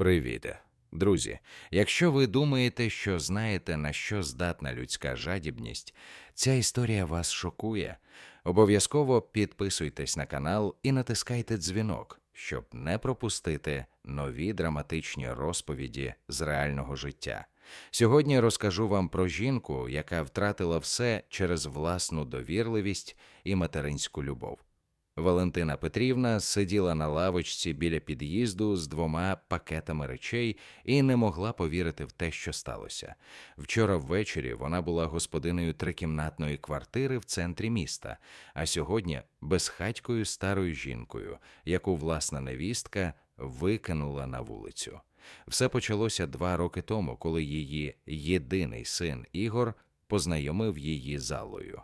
Привіт, друзі. Якщо ви думаєте, що знаєте, на що здатна людська жадібність, ця історія вас шокує. Обов'язково підписуйтесь на канал і натискайте дзвінок, щоб не пропустити нові драматичні розповіді з реального життя. Сьогодні розкажу вам про жінку, яка втратила все через власну довірливість і материнську любов. Валентина Петрівна сиділа на лавочці біля під'їзду з двома пакетами речей і не могла повірити в те, що сталося. Вчора ввечері вона була господинею трикімнатної квартири в центрі міста, а сьогодні безхатькою старою жінкою, яку власна невістка викинула на вулицю. Все почалося два роки тому, коли її єдиний син Ігор познайомив її з Аллою.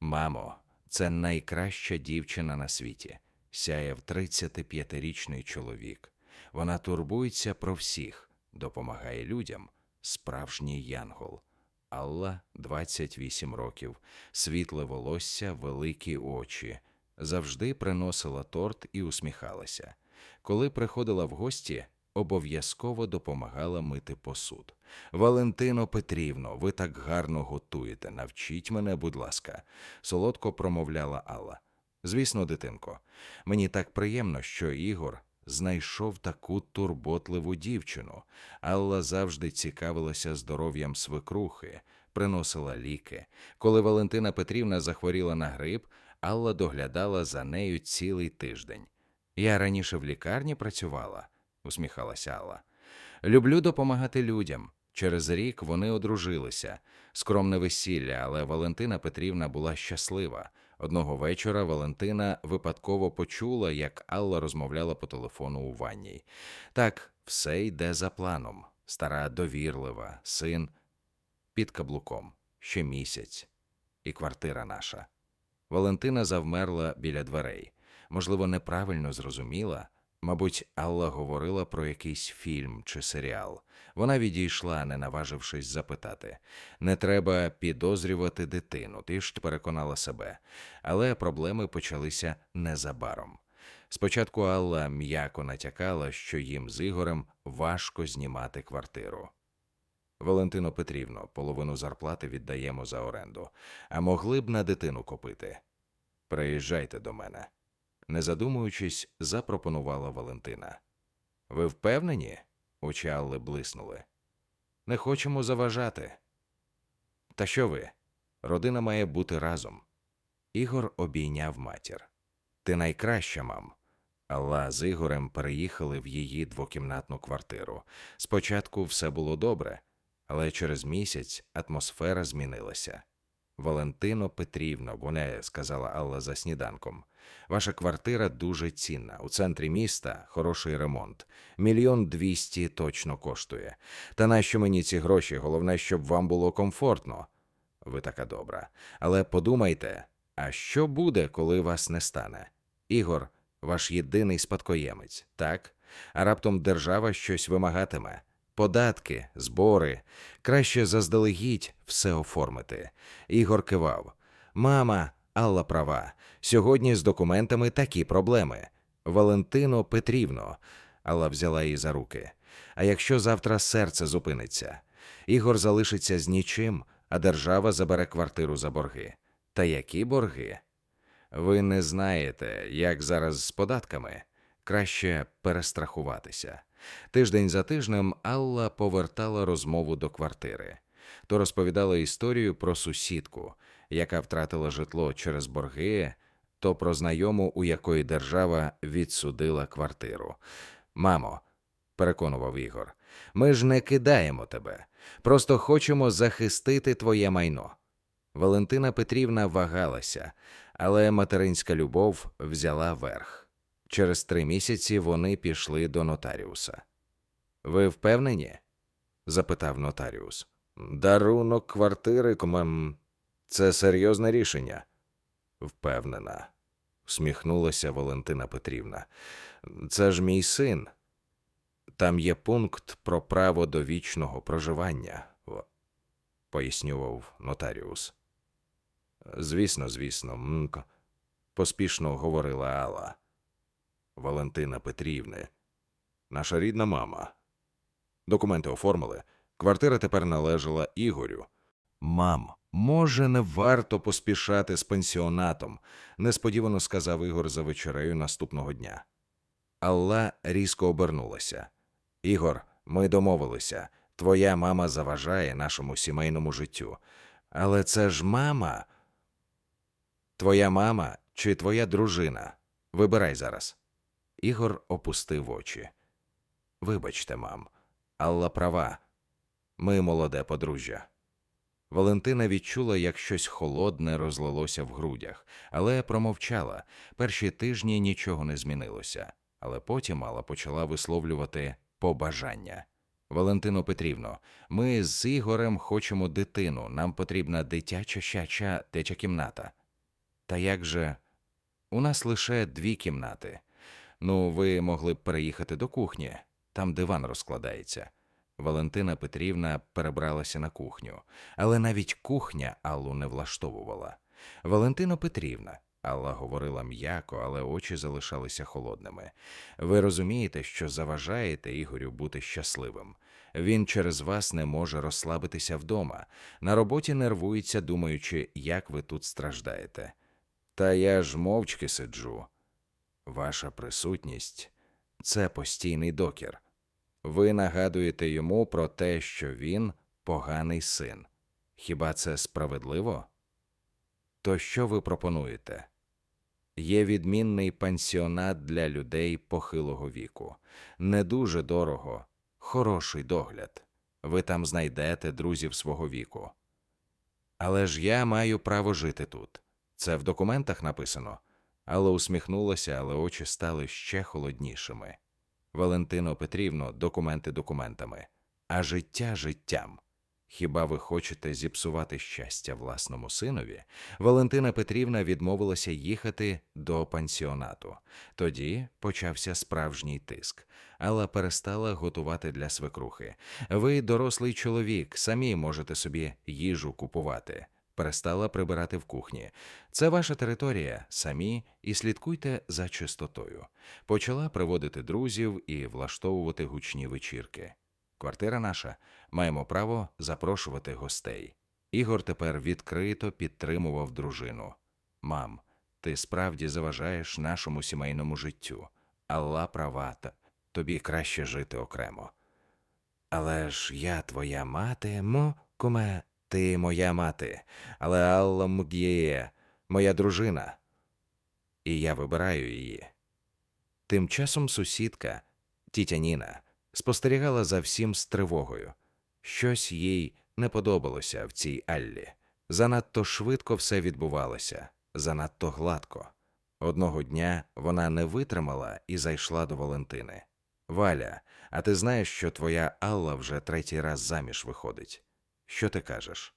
Мамо, це найкраща дівчина на світі, сяяв 35-річний чоловік. Вона турбується про всіх, допомагає людям, справжній янгол. Алла 28 років, світле волосся, великі очі. Завжди приносила торт і усміхалася. Коли приходила в гості, обов'язково допомагала мити посуд. Валентино Петрівно, ви так гарно готуєте. Навчіть мене, будь ласка, солодко промовляла Алла. Звісно, дитинко, мені так приємно, що Ігор знайшов таку турботливу дівчину. Алла завжди цікавилася здоров'ям свекрухи, приносила ліки. Коли Валентина Петрівна захворіла на грип, Алла доглядала за нею цілий тиждень. Я раніше в лікарні працювала, усміхалася Алла. Люблю допомагати людям. Через рік вони одружилися. Скромне весілля, але Валентина Петрівна була щаслива. Одного вечора Валентина випадково почула, як Алла розмовляла по телефону у ванній. Так, все йде за планом. Стара довірлива, син під каблуком, ще місяць, і квартира наша. Валентина завмерла біля дверей. Можливо, неправильно зрозуміла. Мабуть, Алла говорила про якийсь фільм чи серіал. Вона відійшла, не наважившись запитати. Не треба підозрювати дитину, ти ж переконала себе. Але проблеми почалися незабаром. Спочатку Алла м'яко натякала, що їм з Ігорем важко знімати квартиру. Валентино Петрівно, половину зарплати віддаємо за оренду, а могли б на дитину купити. Приїжджайте до мене. Не задумуючись, запропонувала Валентина. Ви впевнені? Очі Алли блиснули. Не хочемо заважати. Та що ви? Родина має бути разом. Ігор обійняв матір. Ти найкраща, мам. Алла з Ігорем переїхали в її двокімнатну квартиру. Спочатку все було добре, але через місяць атмосфера змінилася. Валентино Петрівно, вона сказала Алла за сніданком. Ваша квартира дуже цінна. У центрі міста хороший ремонт. Мільйон двісті точно коштує. Та нащо мені ці гроші? Головне, щоб вам було комфортно. Ви така добра. Але подумайте, а що буде, коли вас не стане? Ігор, ваш єдиний спадкоємець, так? А раптом держава щось вимагатиме. Податки, збори, краще заздалегідь все оформити. Ігор кивав. Мама, Алла права. Сьогодні з документами такі проблеми. Валентино Петрівно. Алла взяла її за руки. А якщо завтра серце зупиниться, Ігор залишиться з нічим, а держава забере квартиру за борги. Та які борги? Ви не знаєте, як зараз з податками. Краще перестрахуватися. Тиждень за тижнем Алла повертала розмову до квартири. То розповідала історію про сусідку, яка втратила житло через борги, то про знайому, у якої держава відсудила квартиру. Мамо, переконував Ігор, ми ж не кидаємо тебе, просто хочемо захистити твоє майно. Валентина Петрівна вагалася, але материнська любов взяла верх. Через три місяці вони пішли до нотаріуса. Ви впевнені? запитав нотаріус. Дарунок квартири, комем. Це серйозне рішення. Впевнена, всміхнулася Валентина Петрівна. Це ж мій син. Там є пункт про право до вічного проживання, пояснював нотаріус. Звісно, звісно, мк, поспішно говорила Алла. Валентина Петрівне, наша рідна мама, Документи оформили. Квартира тепер належала Ігорю. Мам, може, не варто поспішати з пенсіонатом, несподівано сказав Ігор за вечерею наступного дня. Алла різко обернулася. Ігор, ми домовилися. Твоя мама заважає нашому сімейному життю. Але це ж мама. Твоя мама чи твоя дружина? Вибирай зараз. Ігор опустив очі. Вибачте, мам, Алла права. Ми молоде подружжя. Валентина відчула, як щось холодне розлилося в грудях, але промовчала. Перші тижні нічого не змінилося, але потім Алла почала висловлювати побажання. Валентино Петрівно, ми з Ігорем хочемо дитину. Нам потрібна дитяча щача дитяча кімната. Та як же? У нас лише дві кімнати. Ну, ви могли б переїхати до кухні, там диван розкладається. Валентина Петрівна перебралася на кухню, але навіть кухня Аллу не влаштовувала. Валентино Петрівна, Алла говорила м'яко, але очі залишалися холодними. Ви розумієте, що заважаєте Ігорю бути щасливим. Він через вас не може розслабитися вдома. На роботі нервується, думаючи, як ви тут страждаєте. Та я ж мовчки сиджу. Ваша присутність це постійний докір. Ви нагадуєте йому про те, що він поганий син. Хіба це справедливо? То що ви пропонуєте? Є відмінний пансіонат для людей похилого віку. Не дуже дорого, хороший догляд. Ви там знайдете друзів свого віку. Але ж я маю право жити тут. Це в документах написано. Алла усміхнулася, але очі стали ще холоднішими. Валентино Петрівно, документи документами, а життя життям. Хіба ви хочете зіпсувати щастя власному синові? Валентина Петрівна відмовилася їхати до пансіонату. Тоді почався справжній тиск. Алла перестала готувати для свекрухи. Ви дорослий чоловік, самі можете собі їжу купувати. Перестала прибирати в кухні. Це ваша територія, самі і слідкуйте за чистотою. Почала приводити друзів і влаштовувати гучні вечірки. Квартира наша, маємо право запрошувати гостей. Ігор тепер відкрито підтримував дружину. Мам, ти справді заважаєш нашому сімейному життю. Алла права, тобі краще жити окремо. Але ж я твоя мати, мо, куме, ти моя мати, але Алла Мгіє, моя дружина. І я вибираю її. Тим часом сусідка, тітя Ніна, спостерігала за всім з тривогою. Щось їй не подобалося в цій Аллі. Занадто швидко все відбувалося, занадто гладко. Одного дня вона не витримала і зайшла до Валентини. Валя, а ти знаєш, що твоя Алла вже третій раз заміж виходить? Що ти кажеш?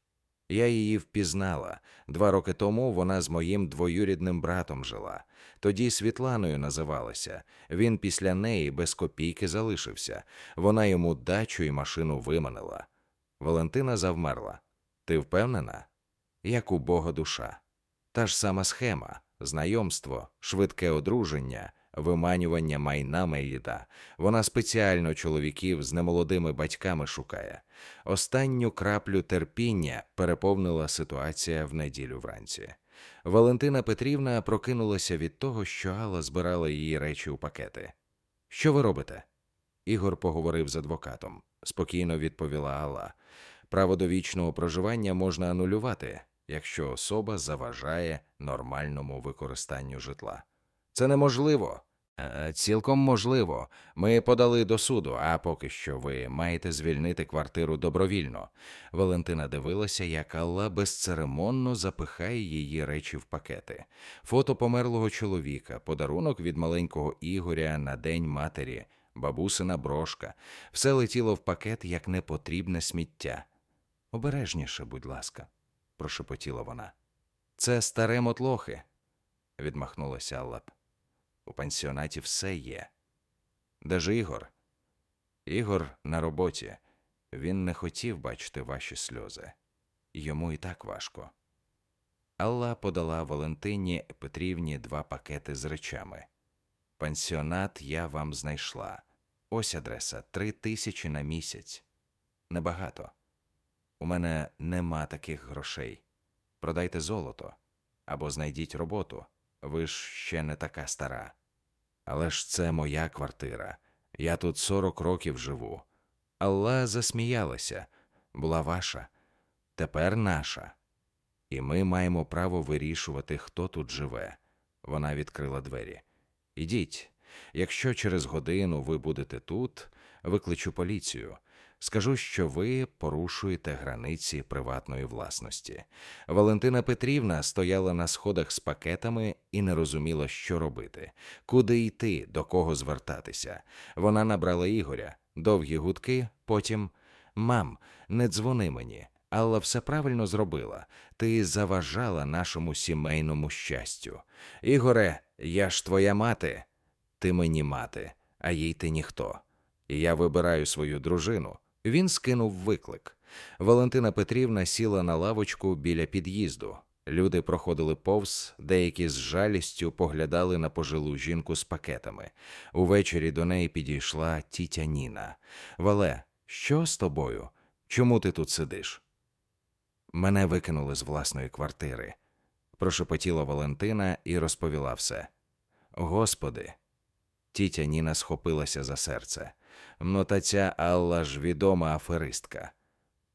Я її впізнала. Два роки тому вона з моїм двоюрідним братом жила. Тоді Світланою називалася. Він після неї без копійки залишився. Вона йому дачу і машину виманила. Валентина завмерла. Ти впевнена? Як у Бога душа. Та ж сама схема знайомство, швидке одруження, виманювання майна Меїда. Вона спеціально чоловіків з немолодими батьками шукає. Останню краплю терпіння переповнила ситуація в неділю вранці. Валентина Петрівна прокинулася від того, що Алла збирала її речі у пакети. Що ви робите? Ігор поговорив з адвокатом. Спокійно відповіла Алла. Право до вічного проживання можна анулювати, якщо особа заважає нормальному використанню житла. Це неможливо. Е, Цілком можливо. Ми подали до суду, а поки що ви маєте звільнити квартиру добровільно. Валентина дивилася, як Алла безцеремонно запихає її речі в пакети. Фото померлого чоловіка, подарунок від маленького Ігоря на день матері, бабусина брошка. Все летіло в пакет як непотрібне сміття. Обережніше, будь ласка, прошепотіла вона. Це старе мотлохи, відмахнулася Алла. У пансіонаті все є. Де ж Ігор? Ігор на роботі. Він не хотів бачити ваші сльози. Йому і так важко. Алла подала Валентині Петрівні два пакети з речами. Пансіонат я вам знайшла. ось адреса три тисячі на місяць. Небагато. У мене нема таких грошей. Продайте золото або знайдіть роботу. Ви ж ще не така стара. Але ж це моя квартира. Я тут 40 років живу. Алла засміялася. Була ваша, тепер наша. І ми маємо право вирішувати, хто тут живе. Вона відкрила двері. Ідіть. Якщо через годину ви будете тут, викличу поліцію. Скажу, що ви порушуєте границі приватної власності. Валентина Петрівна стояла на сходах з пакетами і не розуміла, що робити, куди йти, до кого звертатися. Вона набрала Ігоря, довгі гудки, потім Мам, не дзвони мені. Алла все правильно зробила. Ти заважала нашому сімейному щастю. Ігоре, я ж твоя мати. Ти мені мати, а їй ти ніхто. Я вибираю свою дружину. Він скинув виклик. Валентина Петрівна сіла на лавочку біля під'їзду. Люди проходили повз, деякі з жалістю поглядали на пожилу жінку з пакетами. Увечері до неї підійшла тітя Ніна. Вале, що з тобою? Чому ти тут сидиш? Мене викинули з власної квартири. Прошепотіла Валентина і розповіла все. Господи. Тітя Ніна схопилася за серце. Ну та ця Алла ж відома аферистка.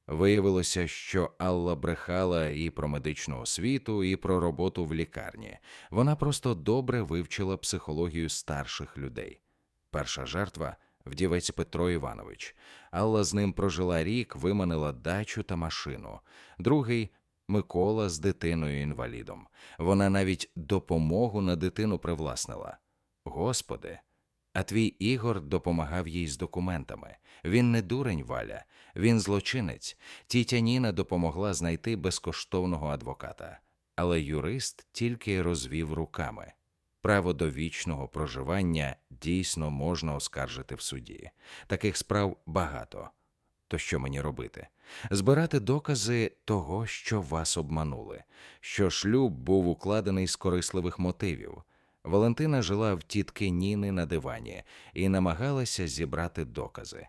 Виявилося, що Алла брехала і про медичну освіту, і про роботу в лікарні. Вона просто добре вивчила психологію старших людей. Перша жертва вдівець Петро Іванович. Алла з ним прожила рік, виманила дачу та машину. Другий Микола з дитиною інвалідом. Вона навіть допомогу на дитину привласнила. Господи. А твій Ігор допомагав їй з документами. Він не дурень Валя, він злочинець. Тітя Ніна допомогла знайти безкоштовного адвоката. Але юрист тільки розвів руками. Право до вічного проживання дійсно можна оскаржити в суді. Таких справ багато. То що мені робити? Збирати докази того, що вас обманули, що шлюб був укладений з корисливих мотивів. Валентина жила в тітки Ніни на дивані і намагалася зібрати докази.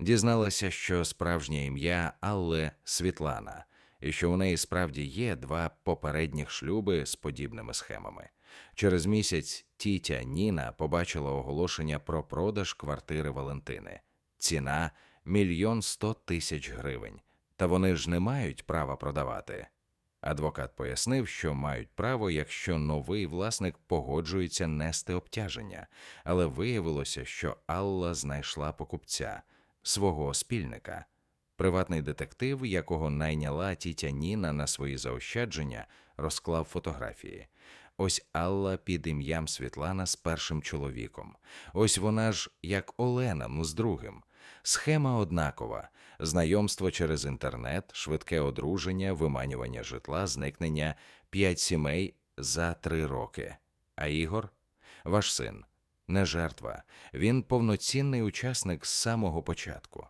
Дізналася, що справжнє ім'я Алле Світлана, і що у неї справді є два попередніх шлюби з подібними схемами. Через місяць тітя Ніна побачила оголошення про продаж квартири Валентини. Ціна мільйон сто тисяч гривень. Та вони ж не мають права продавати. Адвокат пояснив, що мають право, якщо новий власник погоджується нести обтяження, але виявилося, що Алла знайшла покупця свого спільника. Приватний детектив, якого найняла тітя Ніна на свої заощадження, розклав фотографії. Ось Алла під ім'ям Світлана з першим чоловіком. Ось вона ж як Олена, ну з другим. Схема однакова: знайомство через інтернет, швидке одруження, виманювання житла, зникнення п'ять сімей за три роки. А Ігор, ваш син, не жертва, він повноцінний учасник з самого початку.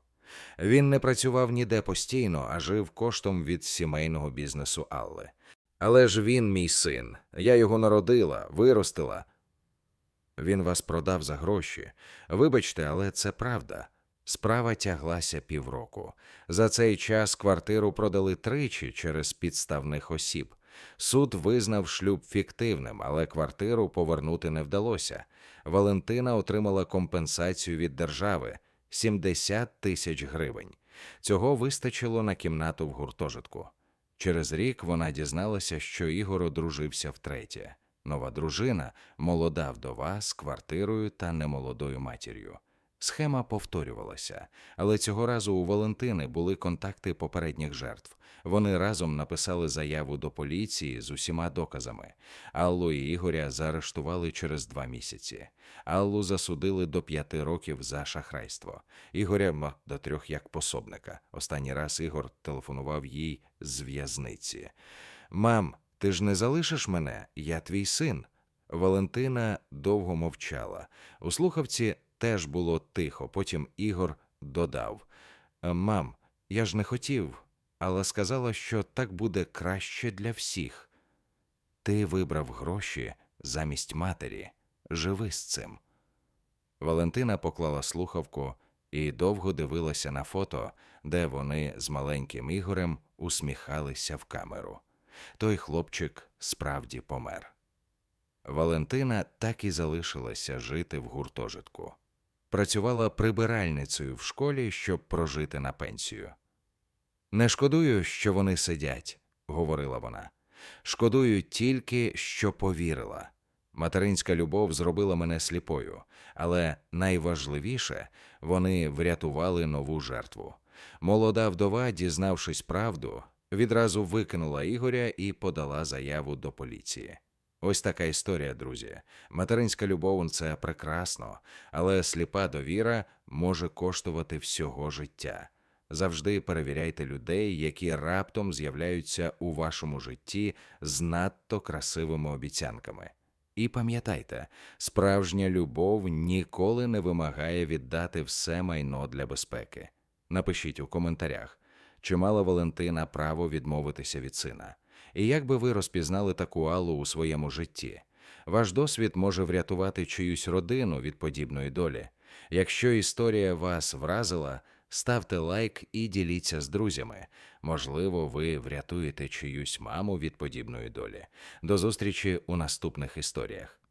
Він не працював ніде постійно, а жив коштом від сімейного бізнесу Алли. Але ж він мій син, я його народила, виростила. Він вас продав за гроші. Вибачте, але це правда. Справа тяглася півроку. За цей час квартиру продали тричі через підставних осіб. Суд визнав шлюб фіктивним, але квартиру повернути не вдалося. Валентина отримала компенсацію від держави 70 тисяч гривень. Цього вистачило на кімнату в гуртожитку. Через рік вона дізналася, що Ігор одружився втретє. Нова дружина, молода вдова з квартирою та немолодою матір'ю. Схема повторювалася, але цього разу у Валентини були контакти попередніх жертв. Вони разом написали заяву до поліції з усіма доказами. Аллу і Ігоря заарештували через два місяці. Аллу засудили до п'яти років за шахрайство. Ігоря до трьох як пособника. Останній раз Ігор телефонував їй з в'язниці. Мам, ти ж не залишиш мене? Я твій син. Валентина довго мовчала. У слухавці теж було тихо. Потім Ігор додав: «Е, Мам, я ж не хотів, але сказала, що так буде краще для всіх. Ти вибрав гроші замість матері. Живи з цим. Валентина поклала слухавку і довго дивилася на фото, де вони з маленьким Ігорем усміхалися в камеру. Той хлопчик справді помер. Валентина так і залишилася жити в гуртожитку. Працювала прибиральницею в школі, щоб прожити на пенсію. Не шкодую, що вони сидять, говорила вона. Шкодую тільки, що повірила. Материнська любов зробила мене сліпою, але найважливіше вони врятували нову жертву. Молода вдова, дізнавшись правду, відразу викинула Ігоря і подала заяву до поліції. Ось така історія, друзі. Материнська любов це прекрасно, але сліпа довіра може коштувати всього життя. Завжди перевіряйте людей, які раптом з'являються у вашому житті з надто красивими обіцянками. І пам'ятайте, справжня любов ніколи не вимагає віддати все майно для безпеки. Напишіть у коментарях, чи мала Валентина право відмовитися від сина. І як би ви розпізнали таку алу у своєму житті? Ваш досвід може врятувати чиюсь родину від подібної долі. Якщо історія вас вразила, ставте лайк і діліться з друзями. Можливо, ви врятуєте чиюсь маму від подібної долі. До зустрічі у наступних історіях.